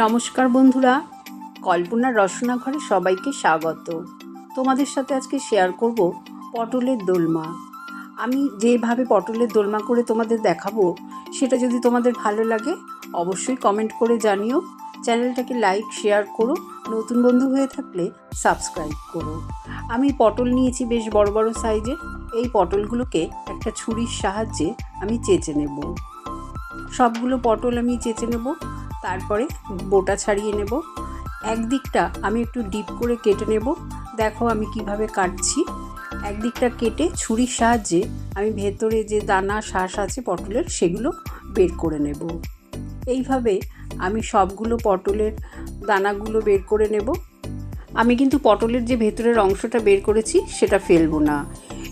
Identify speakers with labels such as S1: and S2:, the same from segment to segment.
S1: নমস্কার বন্ধুরা, কল্পনার রসনা ঘরে সবাইকে স্বাগত। তোমাদের সাথে আজকে শেয়ার করব পটলের দোলমা। আমি যেভাবে পটলের দোলমা করে তোমাদের দেখাবো, সেটা যদি তোমাদের ভালো লাগে, অবশ্যই কমেন্ট করে জানিও। চ্যানেলটাকে লাইক শেয়ার করো, নতুন বন্ধু হয়ে থাকলে সাবস্ক্রাইব করো। আমি পটল নিয়েছি বেশ বড় বড় সাইজে এই পটলগুলোকে একটা ছুরির সাহায্যে আমি চেঁচে নেব। সবগুলো পটল আমি চেঁচে নেব। তারপরে বোটা ছাড়িয়ে নেব। একদিকটা আমি একটু ডিপ করে কেটে নেব। দেখো আমি কীভাবে কাটছি। একদিকটা কেটে ছুরির সাহায্যে আমি ভেতরে যে দানা শ্বাস আছে পটলের, সেগুলো বের করে নেব। এইভাবে আমি সবগুলো পটলের দানাগুলো বের করে নেব। আমি কিন্তু পটলের যে ভেতরের অংশটা বের করেছি, সেটা ফেলব না।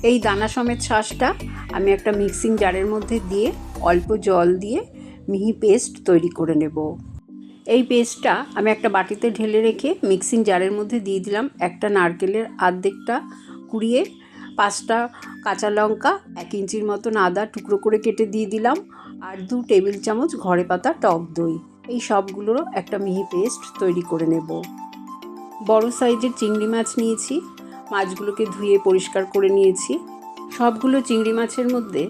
S1: এই দানা সমেত শ্বাসটা আমি একটা মিক্সিং জারের মধ্যে দিয়ে অল্প জল দিয়ে মিহি পেস্ট তৈরি করে নেব। এই পেস্টটা আমি একটা বাটিতে ঢেলে রেখে মিক্সিং জারের মধ্যে দিয়ে দিলাম একটা নারকেলের আর্ধেকটা কুড়িয়ে পাঁচটা কাঁচা লঙ্কা, এক ইঞ্চির মতন আদা টুকরো করে কেটে দিয়ে দিলাম আর দু টেবিল চামচ ঘরে পাতা টক দই। এই সবগুলোরও একটা মিহি পেস্ট তৈরি করে নেব। বড় সাইজের চিংড়ি মাছ নিয়েছি, মাছগুলোকে ধুয়ে পরিষ্কার করে নিয়েছি। সবগুলো চিংড়ি মাছের মধ্যে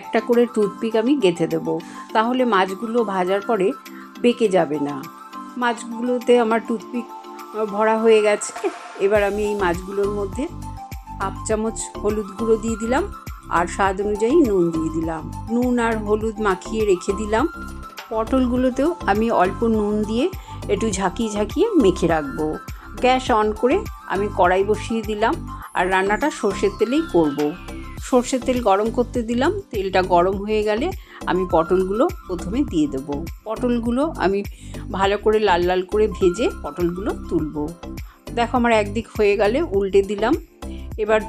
S1: একটা করে টুথপিক আমি গেঁথে দেব। তাহলে মাছগুলো ভাজার পরে বেঁকে যাবে না। মাছগুলোতে আমার টুথপিক ভরা হয়ে গেছে। এবার আমি এই মাছগুলোর মধ্যে হাফ চামচ হলুদ গুঁড়ো দিয়ে দিলাম আর স্বাদ অনুযায়ী নুন দিয়ে দিলাম। নুন আর হলুদ মাখিয়ে রেখে দিলাম। পটলগুলোতেও আমি অল্প নুন দিয়ে একটু ঝাঁকিয়ে ঝাঁকিয়ে মেখে রাখব। গ্যাস অন করে আমি কড়াই বসিয়ে দিলাম। আর রান্নাটা সর্ষের তেলেই করব। সর্ষের তেল গরম করতে দিলাম। তেলটা গরম হয়ে গেলে আমি পটলগুলো প্রথমে দিয়ে দেব। পটলগুলো আমি ভালো করে লাল লাল করে ভেজে পটলগুলো তুলব। দেখো আমার একদিক হয়ে গেলে উল্টে দিলাম। এবার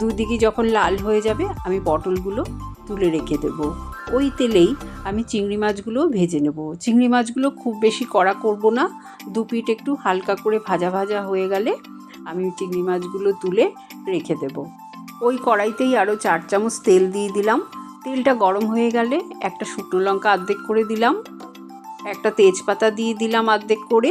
S1: দুদিকে যখন লাল হয়ে যাবে, আমি পটলগুলো তুলে রেখে দেব। ওই তেলেই আমি চিংড়ি মাছগুলো ভেজে নেব। চিংড়ি মাছগুলো খুব বেশি কড়া করব না। দু পিঠ একটু হালকা করে ভাজা ভাজা হয়ে গেলে আমি চিংড়ি মাছগুলো তুলে রেখে দেব। ওই কড়াইতেই আরও চার চামচ তেল দিয়ে দিলাম। তেলটা গরম হয়ে গেলে একটা শুকনো লঙ্কা অর্ধেক করে দিলাম। একটা তেজপাতা দিয়ে দিলাম অর্ধেক করে,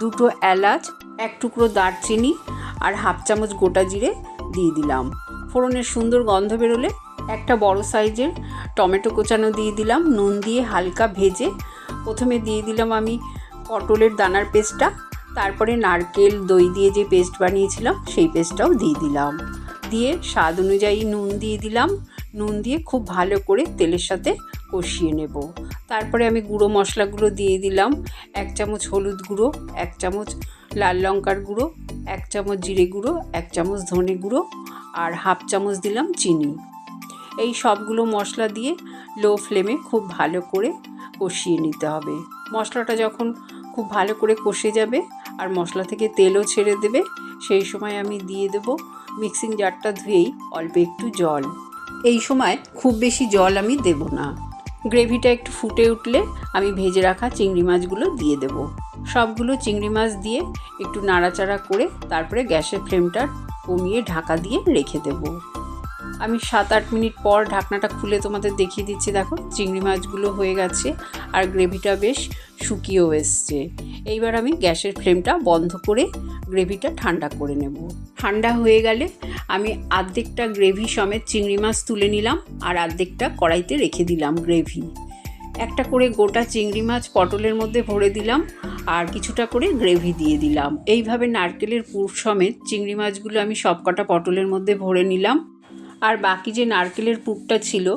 S1: দুটো এলাচ, এক টুকরো দারচিনি আর হাফ চামচ গোটা জিরে দিয়ে দিলাম। ফোড়নের সুন্দর গন্ধ বেরোলে একটা বড় সাইজের টমেটো কোচানো দিয়ে দিলাম। নুন দিয়ে হালকা ভেজে প্রথমে দিয়ে দিলাম আমি পটলের দানার পেস্টটা। তারপরে নারকেল, দই দিয়ে যে পেস্ট বানিয়েছিলাম, সেই পেস্টটাও দিয়ে দিলাম। দিয়ে স্বাদ অনুযায়ী নুন দিয়ে দিলাম। নুন দিয়ে খুব ভালো করে তেলের সাথে কষিয়ে নেব। তারপরে আমি গুঁড়ো মশলাগুলো দিয়ে দিলাম। এক চামচ হলুদ গুঁড়ো, এক চামচ লাল লঙ্কার গুঁড়ো, এক চামচ জিরে গুঁড়ো, এক চামচ ধনে গুঁড়ো আর হাফ চামচ দিলাম চিনি। এই সবগুলো মশলা দিয়ে লো ফ্লেমে খুব ভালো করে কষিয়ে নিতে হবে। মশলাটা যখন খুব ভালো করে কষে যাবে আর মশলা থেকে তেলও ছেড়ে দেবে, সেই সময় আমি দিয়ে দেব মিক্সিং জারটা ধুয়েই অল্প একটু জল। এই সময় খুব বেশি জল আমি দেব না। গ্রেভিটা একটু ফুটে উঠলে আমি ভেজে রাখা চিংড়ি মাছগুলো দিয়ে দেব। সবগুলো চিংড়ি মাছ দিয়ে একটু নাড়াচাড়া করে তারপরে গ্যাসের ফ্লেমটা কমিয়ে ঢাকা দিয়ে রেখে দেব। আমি সাত আট মিনিট পর ঢাকনাটা খুলে তোমাদের দেখিয়ে দিচ্ছি, দেখো। চিংড়ি মাছগুলো হয়ে গেছে আর গ্রেভিটা বেশ শুকিয়েও এসছে। এইবার আমি গ্যাসের ফ্লেমটা বন্ধ করে গ্রেভিটা ঠান্ডা করে নেব। ঠান্ডা হয়ে গেলে আমি আর্ধেকটা গ্রেভি সমেত চিংড়ি মাছ তুলে নিলাম আর আর্ধেকটা কড়াইতে রেখে দিলাম গ্রেভি। একটা করে গোটা চিংড়ি মাছ পটলের মধ্যে ভরে দিলাম আর কিছুটা করে গ্রেভি দিয়ে দিলাম। এইভাবে নারকেলের পুর সমেত চিংড়ি মাছগুলো আমি সবকটা পটলের মধ্যে ভরে নিলাম। আর বাকি যে নারকেলের পুরটা ছিল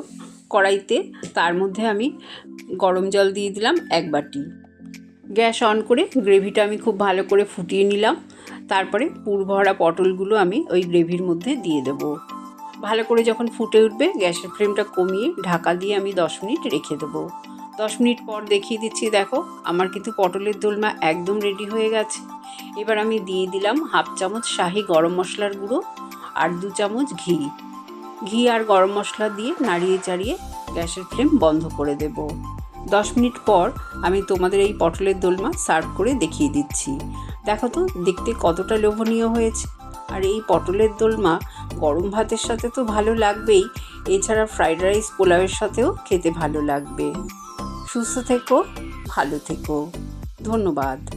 S1: কড়াইতে, তার মধ্যে আমি গরম জল দিয়ে দিলাম এক বাটি। গ্যাস অন করে গ্রেভিটা আমি খুব ভালো করে ফুটিয়ে নিলাম। তারপরে পুর ভরা পটলগুলো আমি ওই গ্রেভির মধ্যে দিয়ে দেবো। ভালো করে যখন ফুটে উঠবে, গ্যাসের ফ্লেমটা কমিয়ে ঢাকা দিয়ে আমি দশ মিনিট রেখে দেবো। দশ মিনিট পর দেখিয়ে দিচ্ছি, দেখো, আমার কিন্তু পটলের দোলমা একদম রেডি হয়ে গেছে। এবার আমি দিয়ে দিলাম হাফ চামচ শাহি গরম মশলার গুঁড়ো আর দু চামচ ঘি। ঘি আর গরম মশলা দিয়ে নাড়িয়ে চাড়িয়ে গ্যাসের ফ্লেম বন্ধ করে দেব। দশ মিনিট পর আমি তোমাদের এই পটলের দোলমা সার্ভ করে দেখিয়ে দিচ্ছি। দেখো তো, দেখতে কতটা লোভনীয় হয়েছে। আর এই পটলের দোলমা গরম ভাতের সাথে তো ভালো লাগবেই, এছাড়া ফ্রাইড রাইস পোলাওয়ের সাথেও খেতে ভালো লাগবে। সুস্থ থেকো, ভালো থেকো। ধন্যবাদ।